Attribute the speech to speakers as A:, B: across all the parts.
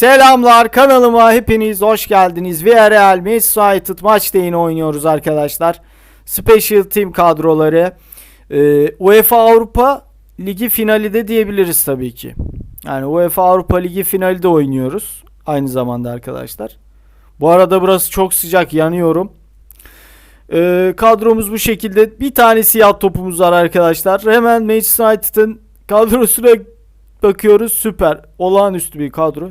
A: Selamlar kanalıma hepiniz hoş geldiniz. Villarreal Manchester United maç değini oynuyoruz arkadaşlar. Special Team kadroları. Ee, UEFA Avrupa Ligi finali de diyebiliriz tabii ki. Yani UEFA Avrupa Ligi finali de oynuyoruz. Aynı zamanda arkadaşlar. Bu arada burası çok sıcak yanıyorum. Ee, kadromuz bu şekilde. Bir tane siyah topumuz var arkadaşlar. Hemen Manchester United'ın kadrosuna bakıyoruz. Süper. Olağanüstü bir kadro.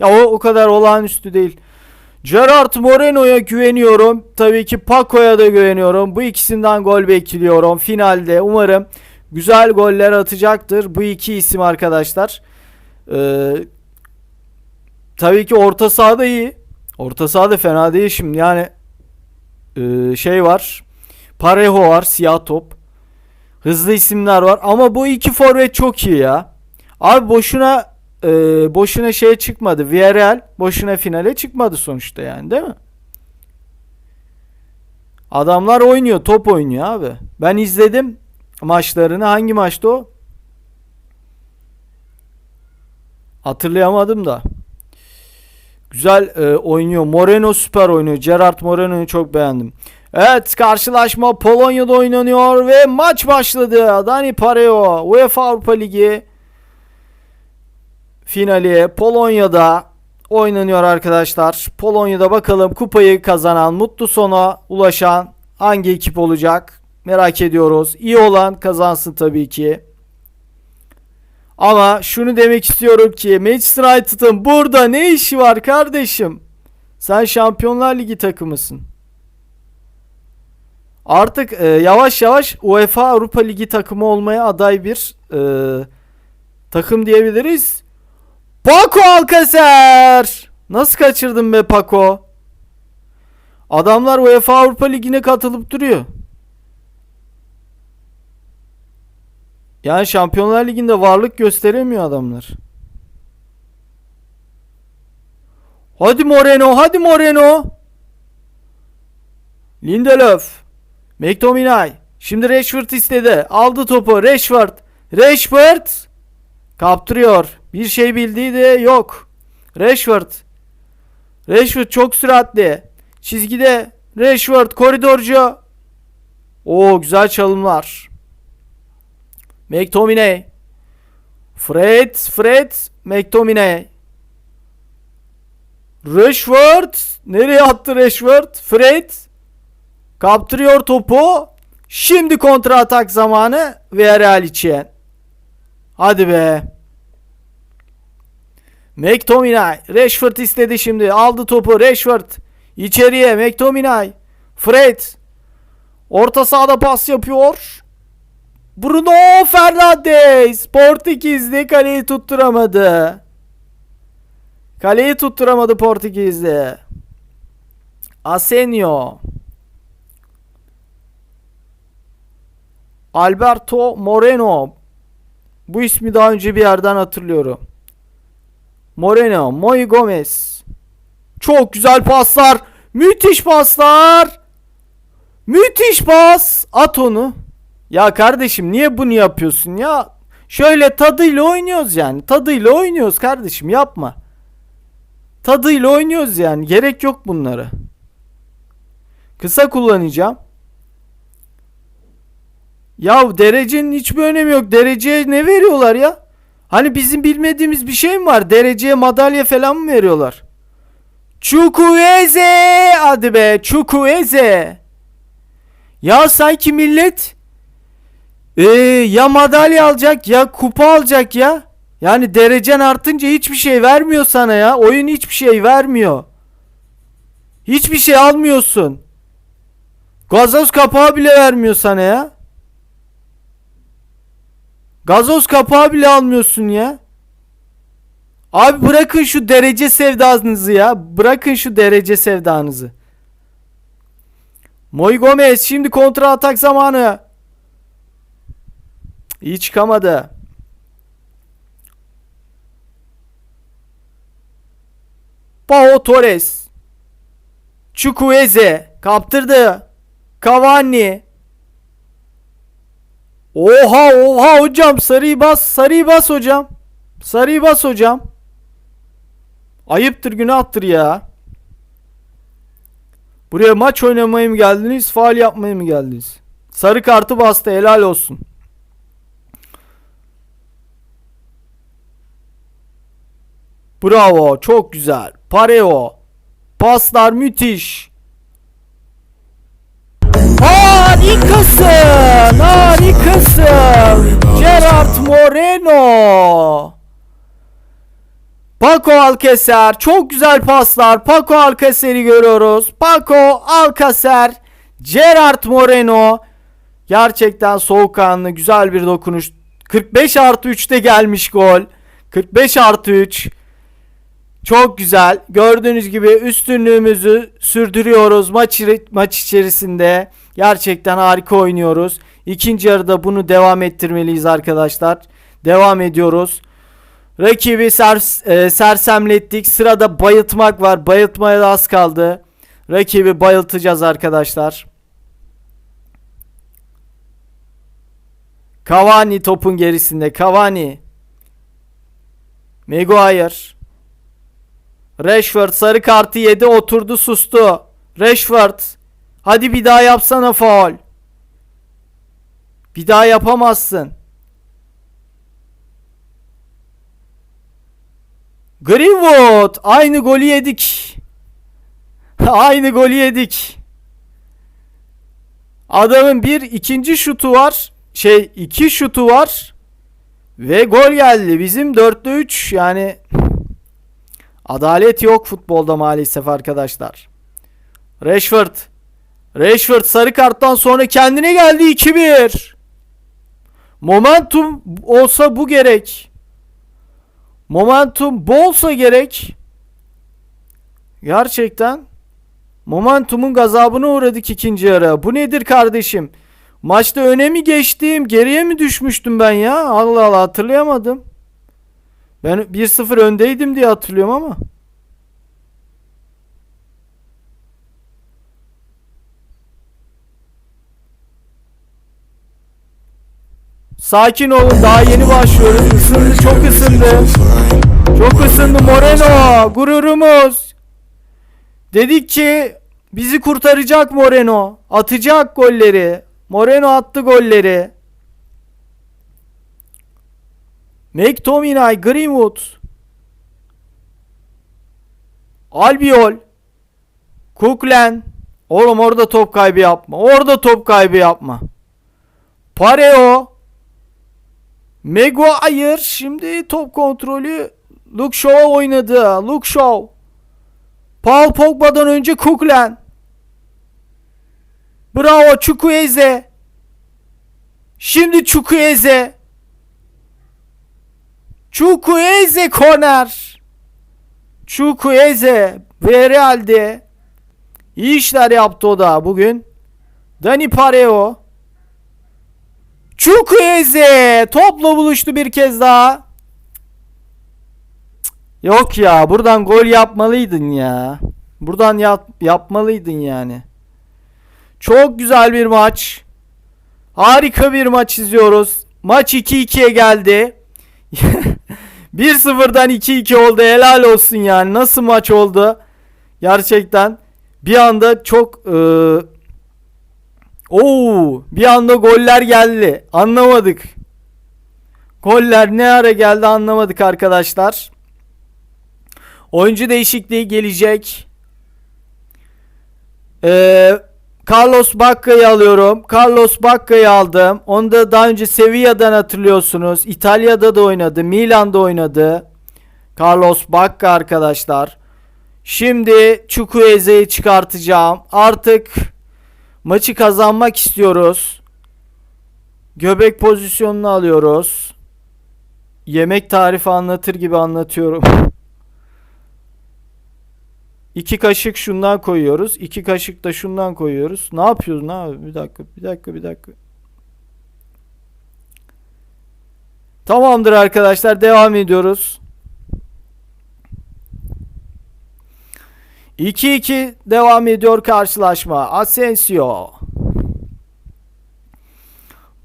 A: Ya o o kadar olağanüstü değil. Gerard Moreno'ya güveniyorum. Tabii ki Paco'ya da güveniyorum. Bu ikisinden gol bekliyorum. Finalde umarım güzel goller atacaktır. Bu iki isim arkadaşlar. Ee, tabii ki orta sahada iyi. Orta sahada fena değil şimdi. Yani e, şey var. Parejo var. Siyah top. Hızlı isimler var. Ama bu iki forvet çok iyi ya. Abi boşuna e, boşuna şeye çıkmadı. Villarreal boşuna finale çıkmadı sonuçta yani değil mi? Adamlar oynuyor, top oynuyor abi. Ben izledim maçlarını. Hangi maçtı o? Hatırlayamadım da. Güzel e, oynuyor. Moreno süper oynuyor. Gerard Moreno'yu çok beğendim. Evet karşılaşma Polonya'da oynanıyor ve maç başladı. Dani Pareo UEFA Avrupa Ligi finali Polonya'da oynanıyor arkadaşlar. Polonya'da bakalım kupayı kazanan, mutlu sona ulaşan hangi ekip olacak? Merak ediyoruz. İyi olan kazansın tabii ki. Ama şunu demek istiyorum ki Manchester United'ın burada ne işi var kardeşim? Sen Şampiyonlar Ligi takımısın. Artık e, yavaş yavaş UEFA Avrupa Ligi takımı olmaya aday bir e, takım diyebiliriz. Paco Alcacer! Nasıl kaçırdın be Paco? Adamlar UEFA Avrupa Ligi'ne katılıp duruyor. Yani Şampiyonlar Ligi'nde varlık gösteremiyor adamlar. Hadi Moreno, hadi Moreno. Lindelöf. McTominay. Şimdi Rashford istedi. Aldı topu. Rashford. Rashford. Kaptırıyor. Bir şey bildiği de yok. Rashford. Rashford çok süratli. Çizgide Rashford koridorcu. Oo güzel çalımlar. McTominay. Fred, Fred, McTominay. Rashford. Nereye attı Rashford? Fred. Kaptırıyor topu. Şimdi kontra atak zamanı ve Real için. Hadi be. McTominay. Rashford istedi şimdi. Aldı topu Rashford. İçeriye McTominay. Fred. Orta sahada pas yapıyor. Bruno Fernandes. Portekizli kaleyi tutturamadı. Kaleyi tutturamadı Portekizli. Asenio. Alberto Moreno. Bu ismi daha önce bir yerden hatırlıyorum. Moreno, Moy Gomez. Çok güzel paslar. Müthiş paslar. Müthiş pas. At onu. Ya kardeşim niye bunu yapıyorsun ya? Şöyle tadıyla oynuyoruz yani. Tadıyla oynuyoruz kardeşim yapma. Tadıyla oynuyoruz yani. Gerek yok bunlara. Kısa kullanacağım. Ya derecenin hiçbir önemi yok. Dereceye ne veriyorlar ya? Hani bizim bilmediğimiz bir şey mi var? Dereceye madalya falan mı veriyorlar? Çukueze! Hadi be Çukueze! Ya sanki millet ee, ya madalya alacak ya kupa alacak ya. Yani derecen artınca hiçbir şey vermiyor sana ya. Oyun hiçbir şey vermiyor. Hiçbir şey almıyorsun. Gazoz kapağı bile vermiyor sana ya. Gazoz kapağı bile almıyorsun ya. Abi bırakın şu derece sevdanızı ya. Bırakın şu derece sevdanızı. Moy Gomez şimdi kontra atak zamanı. İyi çıkamadı. Pau Torres. Chukwueze kaptırdı. Cavani. Oha oha hocam sarıyı bas sarıyı bas hocam. Sarıyı bas hocam. Ayıptır günahtır ya. Buraya maç oynamaya mı geldiniz? Faal yapmaya mı geldiniz? Sarı kartı bastı helal olsun. Bravo çok güzel. Pareo. Paslar müthiş. Harikasın. Harikasın. Gerard Moreno. Paco Alcacer çok güzel paslar. Paco Alcacer'i görüyoruz. Paco Alcacer, Gerard Moreno gerçekten soğukkanlı güzel bir dokunuş. 45 artı 3'te gelmiş gol. 45 artı 3. Çok güzel. Gördüğünüz gibi üstünlüğümüzü sürdürüyoruz maç, maç içerisinde. Gerçekten harika oynuyoruz. İkinci yarıda bunu devam ettirmeliyiz arkadaşlar. Devam ediyoruz. Rakibi sers, e, sersemlettik. Sırada bayıltmak var. Bayıltmaya da az kaldı. Rakibi bayıltacağız arkadaşlar. Cavani topun gerisinde. Cavani. Maguire. Rashford sarı kartı yedi oturdu sustu. Rashford. Hadi bir daha yapsana faul. Bir daha yapamazsın. Greenwood aynı golü yedik. aynı golü yedik. Adamın bir ikinci şutu var. Şey iki şutu var. Ve gol geldi. Bizim 4'te 3 yani adalet yok futbolda maalesef arkadaşlar. Rashford. Rashford sarı karttan sonra kendine geldi 2-1. Momentum olsa bu gerek. Momentum bolsa gerek. Gerçekten momentumun gazabına uğradık ikinci yarı. Bu nedir kardeşim? Maçta öne mi geçtim? Geriye mi düşmüştüm ben ya? Allah Allah hatırlayamadım. Ben 1-0 öndeydim diye hatırlıyorum ama. Sakin olun daha yeni başlıyoruz. Isındı çok ısındı. Çok ısındı Moreno. Gururumuz. Dedik ki bizi kurtaracak Moreno. Atacak golleri. Moreno attı golleri. McTominay, Greenwood. Albiol. Kuklen. Oğlum orada top kaybı yapma. Orada top kaybı yapma. Pareo. Maguire şimdi top kontrolü Luke Shaw oynadı. Luke Shaw. Paul Pogba'dan önce Kuklen. Bravo Chukwueze. Şimdi Chukwueze. Chukwueze korner. Chukwueze Villarreal'de iyi işler yaptı o da bugün. Dani Pareo. Chukwueze topla buluştu bir kez daha. Yok ya buradan gol yapmalıydın ya. Buradan yap, yapmalıydın yani. Çok güzel bir maç. Harika bir maç izliyoruz. Maç 2-2'ye geldi. 1-0'dan 2-2 oldu. Helal olsun yani. Nasıl maç oldu? Gerçekten bir anda çok e, Oo, bir anda goller geldi. Anlamadık. Goller ne ara geldi anlamadık arkadaşlar. Oyuncu değişikliği gelecek. Ee, Carlos Bacca'yı alıyorum. Carlos Bacca'yı aldım. Onu da daha önce Sevilla'dan hatırlıyorsunuz. İtalya'da da oynadı. Milan'da oynadı. Carlos Bacca arkadaşlar. Şimdi Chukwueze'yi çıkartacağım. Artık maçı kazanmak istiyoruz. Göbek pozisyonunu alıyoruz. Yemek tarifi anlatır gibi anlatıyorum. İki kaşık şundan koyuyoruz. iki kaşık da şundan koyuyoruz. Ne yapıyoruz? Ne abi? Bir dakika, bir dakika, bir dakika. Tamamdır arkadaşlar. Devam ediyoruz. 2-2 devam ediyor karşılaşma. Asensio.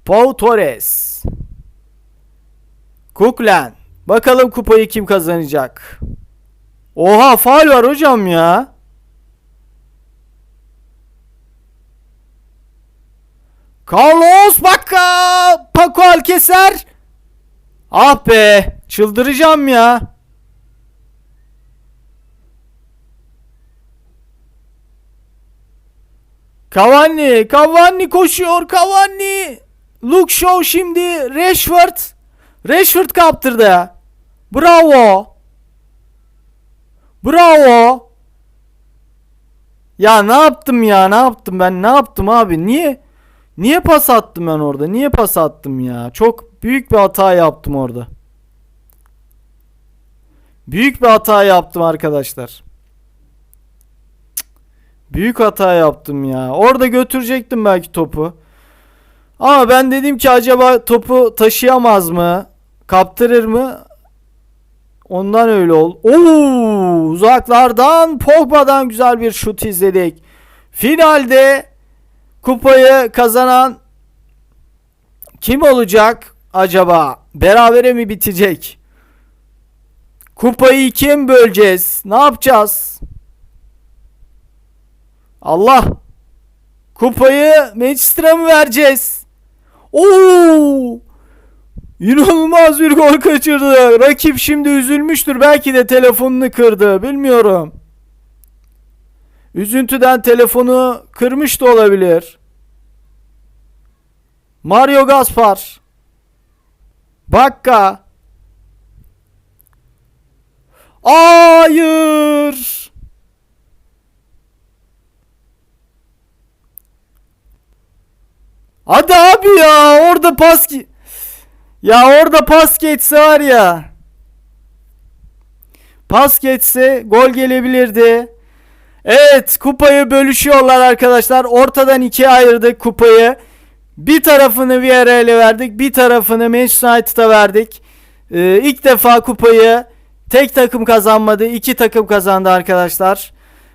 A: Pau Torres. Kuklen. Bakalım kupayı kim kazanacak? Oha faul var hocam ya. Carlos Bacca Paco Alkeser Ah be çıldıracağım ya. Cavani, Cavani koşuyor, Cavani. Luke Shaw şimdi, Rashford. Rashford kaptırdı. Bravo. Bravo. Ya ne yaptım ya, ne yaptım ben, ne yaptım abi? Niye? Niye pas attım ben orada? Niye pas attım ya? Çok büyük bir hata yaptım orada. Büyük bir hata yaptım arkadaşlar. Büyük hata yaptım ya. Orada götürecektim belki topu. Ama ben dedim ki acaba topu taşıyamaz mı? Kaptırır mı? Ondan öyle ol. Oo, uzaklardan Pogba'dan güzel bir şut izledik. Finalde kupayı kazanan kim olacak acaba? Berabere mi bitecek? Kupayı mi böleceğiz? Ne yapacağız? Allah! Kupayı Manchester'a mı vereceğiz? Oo! İnanılmaz bir gol kaçırdı. Rakip şimdi üzülmüştür. Belki de telefonunu kırdı. Bilmiyorum. Üzüntüden telefonu kırmış da olabilir. Mario Gaspar. Bakka. Hayır. Hadi abi ya orada pas ki- Ya orada pas geçse var ya. Pas geçse gol gelebilirdi. Evet kupayı bölüşüyorlar arkadaşlar. Ortadan ikiye ayırdık kupayı. Bir tarafını Villarreal'e verdik. Bir tarafını Manchester United'a verdik. Ee, ilk defa kupayı tek takım kazanmadı. iki takım kazandı arkadaşlar.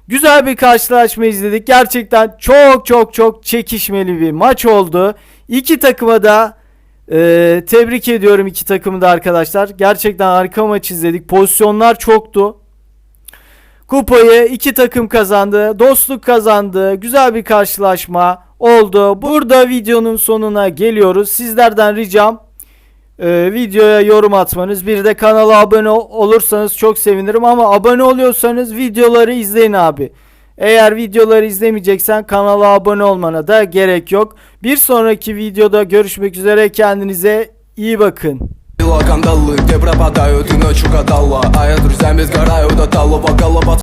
A: Güzel bir karşılaşma izledik. Gerçekten çok çok çok çekişmeli bir maç oldu. İki takıma da e, tebrik ediyorum iki takımı da arkadaşlar. Gerçekten harika maç izledik. Pozisyonlar çoktu. Kupayı iki takım kazandı. Dostluk kazandı. Güzel bir karşılaşma oldu. Burada videonun sonuna geliyoruz. Sizlerden ricam e, videoya yorum atmanız. Bir de kanala abone ol- olursanız çok sevinirim. Ama abone oluyorsanız videoları izleyin abi. Eğer videoları izlemeyeceksen kanala abone olmana da gerek yok. Bir sonraki videoda görüşmek üzere. Kendinize iyi bakın.
B: Кандалы, где пропадают и ночью катала А я с друзьями сгораю до талого голова